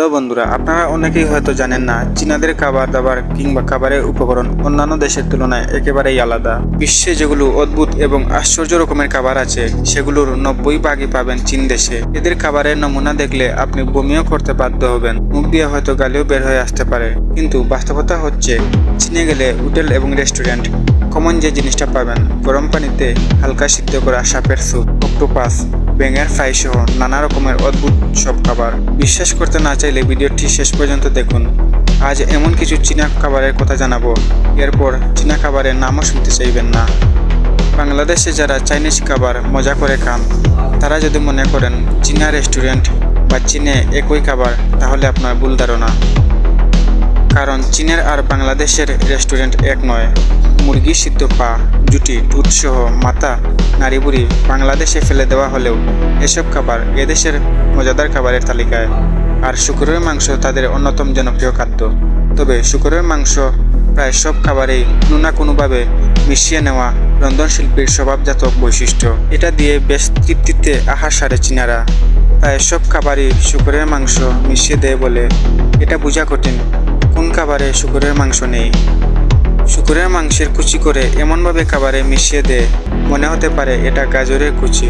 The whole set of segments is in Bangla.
হ্যালো বন্ধুরা, আপনারা অনেকেই হয়তো জানেন না, চীনাদের খাবার দাবার কিংবা খাবারের উপকরণ অন্যান্য দেশের তুলনায় একেবারেই আলাদা। বিশ্বে যেগুলো অদ্ভুত এবং আশ্চর্য রকমের খাবার আছে, সেগুলোর নব্বই ভাগই পাবেন চীন দেশে। এদের খাবারের নমুনা দেখলে আপনি বমিও করতে বাধ্য হবেন, মুখ দিয়ে হয়তো গালিও বের হয়ে আসতে পারে। কিন্তু বাস্তবতা হচ্ছে, চীনে গেলে হোটেল এবং রেস্টুরেন্ট কমন যে জিনিসটা পাবেন, গরম পানিতে হালকা সিদ্ধ করা সাপের স্যুপ অক্টোপাস ব্যাঙের ফ্রাই সহ নানা রকমের অদ্ভুত সব খাবার। বিশ্বাস করতে না চাইলে ভিডিওটি শেষ পর্যন্ত দেখুন। আজ এমন কিছু চীনা খাবারের কথা জানাব। এরপর চীনা খাবারের নামও শুনতে চাইবেন না। বাংলাদেশে যারা চাইনিজ খাবার মজা করে খান, তারা যদি মনে করেন চীনা রেস্টুরেন্ট বা চীনে একই খাবার, তাহলে আপনার ভুল ধারণা। কারণ চীনের আর বাংলাদেশের রেস্টুরেন্ট এক নয়। মুরগি সিদ্ধ পা, জুটি, দুধসহ মাথা নাড়িবুড়ি বাংলাদেশে ফেলে দেওয়া হলেও এসব খাবার এদেশের মজাদার খাবারের তালিকায়। আর শুকুরের মাংস তাদের অন্যতম জনপ্রিয় খাদ্য। তবে শুকুরের মাংস প্রায় সব খাবারেই কোনো না কোনোভাবে মিশিয়ে নেওয়া রন্ধনশিল্পীর স্বভাবজাত বৈশিষ্ট্য। এটা দিয়ে বেশ তৃপ্তিতে আহার সারে চীনারা। প্রায় সব খাবারই শুকুরের মাংস মিশিয়ে দেয় বলে এটা বোঝা কঠিন। কোন খাবারে শুকুরের মাংস নেই? শুকুরের মাংসের কুচি করে এমনভাবে খাবারে মিশিয়ে দেয় মনে হতে পারে এটা গাজরের কুচি।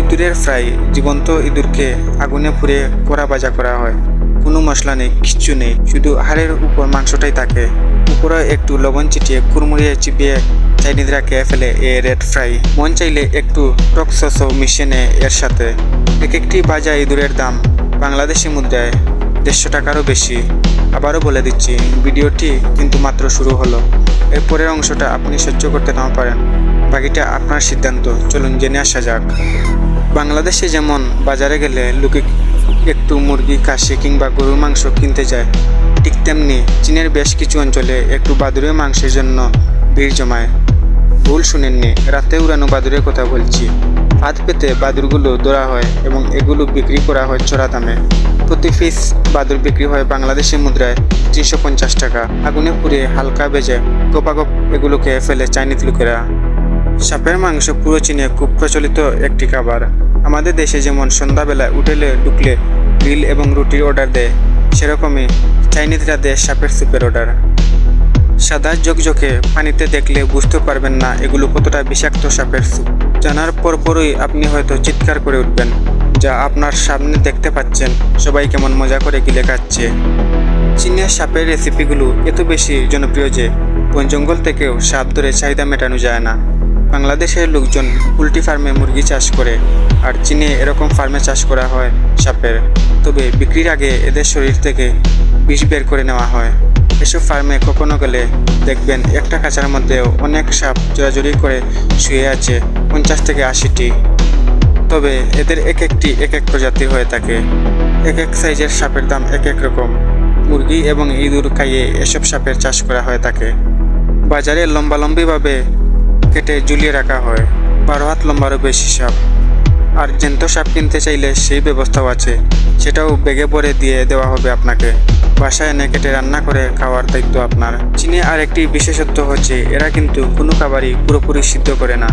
ইঁদুরের ফ্রাই, জীবন্ত ইঁদুরকে আগুনে পুড়ে পোড়া ভাজা করা হয়। কোনো মশলা নেই, কিচ্ছু নেই, শুধু হাড়ের উপর মাংসটাই থাকে। উপরে একটু লবণ চিটিয়ে কুড়মুড়িয়ে চিপিয়ে চাইনিজরা খেয়ে ফেলে এ রেড ফ্রাই। মন চাইলে একটু টক সসও মিশিয়ে নেয় এর সাথে। এক একটি ভাজা ইঁদুরের দাম বাংলাদেশি মুদ্রায় দেড়শো টাকারও বেশি। আবারও বলে দিচ্ছি, ভিডিওটি কিন্তু মাত্র শুরু হলো। এরপরের অংশটা আপনি সহ্য করতে নাও পারেন। বাকিটা আপনার সিদ্ধান্ত, চলুন জেনে আসা যাক। বাংলাদেশে যেমন বাজারে গেলে লোকে একটু মুরগি কাশি কিংবা গরুর মাংস কিনতে যায়, ঠিক তেমনি চীনের বেশ কিছু অঞ্চলে একটু বাদুরের মাংসের জন্য ভিড় জমায়। ভুল শুনেননি, রাতে উড়ানো বাদুরের কথা বলছি। হাত পেতে বাদুরগুলো ধরা হয় এবং এগুলো বিক্রি করা হয় চড়া দামে। প্রতি পিস বাদুর বিক্রি হয় বাংলাদেশি মুদ্রায় তিনশো পঞ্চাশ টাকা। আগুনে পুড়ে হালকা বেজে গোপাগপ এগুলোকে ফেলে চাইনিজ লোকেরা। সাপের মাংস পুরো চীনে খুব প্রচলিত একটি খাবার। আমাদের দেশে যেমন সন্ধ্যাবেলায় হোটেলে ঢুকলে গ্রিল এবং রুটির অর্ডার দেয়, সেরকমই চাইনিজরা দেয় সাপের স্যুপের অর্ডার। সাদা জকজকে পানিতে দেখলে বুঝতে পারবেন না এগুলো কতটা বিষাক্ত সাপের স্যুপ। জানার পরপরই আপনি হয়তো চিৎকার করে উঠবেন, যা আপনার সামনে দেখতে পাচ্ছেন। সবাই কেমন মজা করে গিলে খাচ্ছে। চীনের সাপের রেসিপিগুলো এত বেশি জনপ্রিয় যে বন জঙ্গল থেকেও সাপ ধরে চাহিদা মেটানো যায় না। বাংলাদেশের লোকজন পোলট্রি ফার্মে মুরগি চাষ করে আর চীনে এরকম ফার্মে চাষ করা হয় সাপের। তবে বিক্রির আগে এদের শরীর থেকে বিষ বের করে নেওয়া হয়। এসব ফার্মে কখনো গেলে দেখবেন একটা খাঁচার মধ্যেও অনেক সাপ জোরাজুরি করে শুয়ে আছে পঞ্চাশ থেকে আশিটি। তবে এদের এক একটি এক এক প্রজাতি হয়ে থাকে। এক এক সাইজের সাপের দাম এক এক রকম। মুরগি এবং ইঁদুর খাইয়ে এসব সাপের চাষ করা হয়ে থাকে। বাজারে লম্বালম্বিভাবে কেটে ঝুলিয়ে রাখা হয়। বারো হাত লম্বারও বেশি সাপ। আর জ্যান্ত সাপ কিনতে চাইলে সেই ব্যবস্থাও আছে। সেটাও বেগে পরে দিয়ে দেওয়া হবে আপনাকে। বাসায় এনে কেটে রান্না করে খাওয়ার দায়িত্ব আপনার। চীনে আর একটি বিশেষত্ব হচ্ছে, এরা কিন্তু কোনো খাবারই পুরোপুরি সিদ্ধ করে না।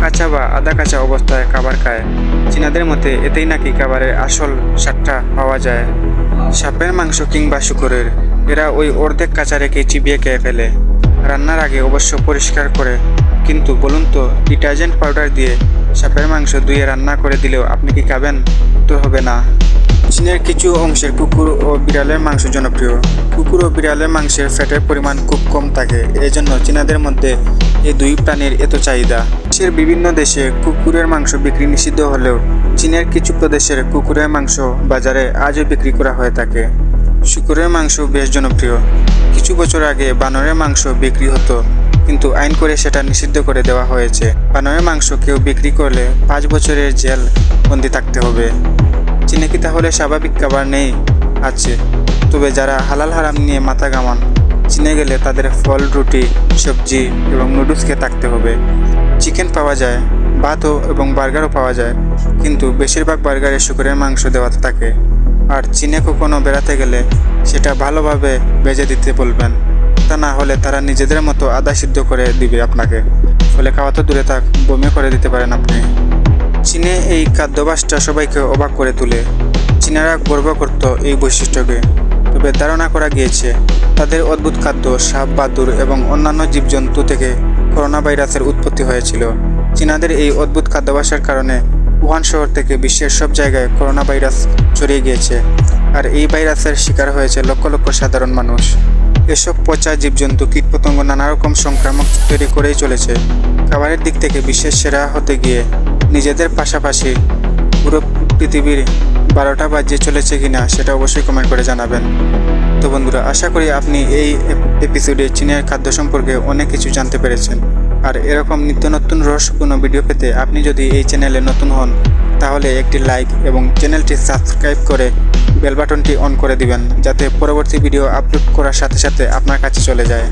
কাঁচা বা আধা কাঁচা অবস্থায় খাবার খায়। চীনাদের মতে এতেই নাকি খাবারের আসল স্বাদটা পাওয়া যায়। সাপের মাংস কিংবা শুকরের, এরা ওই অর্ধেক কাঁচা রেখে চিবিয়ে খেয়ে ফেলে। রান্নার আগে অবশ্য পরিষ্কার করে, কিন্তু বলুন তো, ডিটারজেন্ট পাউডার দিয়ে সাপের মাংস ধুয়ে রান্না করে দিলেও আপনি কি খাবেন? তো হবে না। চীনের কিছু অংশের কুকুর ও বিড়ালের মাংস জনপ্রিয়। কুকুর ও বিড়ালের মাংসের ফ্যাটের পরিমাণ খুব কম থাকে এই জন্য চীনাদের মধ্যে এই দুই প্রাণীর এত চাহিদা। বিশ্বের বিভিন্ন দেশে কুকুরের মাংস বিক্রি নিষিদ্ধ হলেও চীনের কিছু প্রদেশের কুকুরের মাংস বাজারে আজও বিক্রি করা হয়ে থাকে। শুকুরের মাংস বেশ জনপ্রিয়। কিছু বছর আগে বানরের মাংস বিক্রি হতো, কিন্তু আইন করে সেটা নিষিদ্ধ করে দেওয়া হয়েছে। বানরের মাংস কেউ বিক্রি করলে পাঁচ বছরের জেল বন্দি থাকতে হবে। চীনে কি তাহলে স্বাভাবিক খাবার নেই? আছে। তবে যারা হালাল হারাম নিয়ে মাথা গামান চীনে গেলে তাদের ফল, রুটি, সবজি এবং নুডলস খেয়ে থাকতে হবে। চিকেন পাওয়া যায়, ভাতও এবং বার্গারও পাওয়া যায়, কিন্তু বেশিরভাগ বার্গারে শুকুরের মাংস দেওয়া থাকে। আর চীনে কখনো বেড়াতে গেলে সেটা ভালোভাবে ভেজে দিতে বলবেন। তা না হলে তারা নিজেদের মতো আদা সিদ্ধ করে দিবে আপনাকে। ফলে খাওয়া তো দূরে থাক, বমি করে দিতে পারেন আপনি। চীনে এই খাদ্যাভ্যাসটা সবাইকে অবাক করে তোলে। চীনারা গর্ব করত এই বৈশিষ্ট্যকে। তবে ধারণা করা গিয়েছে, তাদের অদ্ভুত খাদ্য, সাপ, বাদুর এবং অন্যান্য জীবজন্তু থেকে করোনা ভাইরাসের উৎপত্তি হয়েছিল। চীনাদের এই অদ্ভুত খাদ্যাভ্যাসের কারণে উহান শহর থেকে বিশ্বের সব জায়গায় করোনা ভাইরাস ছড়িয়ে গিয়েছে। আর এই ভাইরাসের শিকার হয়েছে লক্ষ লক্ষ সাধারণ মানুষ। এসব পচা জীবজন্তু, কীটপতঙ্গ নানা রকম সংক্রামক তৈরি করেই চলেছে। খাবারের দিক থেকে বিশ্বের সেরা হতে গিয়ে নিজেদের পাশাপাশি পুরো পৃথিবীর বারোটা বাজে চলেছে কিনা সেটা অবশ্যই কমেন্ট করে জানাবেন। তো বন্ধুরা, আশা করি আপনি এই এপিসোডে চীনের খাদ্য সম্পর্কে অনেক কিছু জানতে পেরেছেন। আর এরকম নিত্য নতুন রহস্যপূর্ণ ভিডিও পেতে আপনি যদি এই চ্যানেলে নতুন হন, তাহলে একটি লাইক এবং চ্যানেলটি সাবস্ক্রাইব করে বেল বাটনটি অন করে দিবেন, যাতে পরবর্তী ভিডিও আপলোড করার সাথে সাথে আপনার কাছে চলে যায়।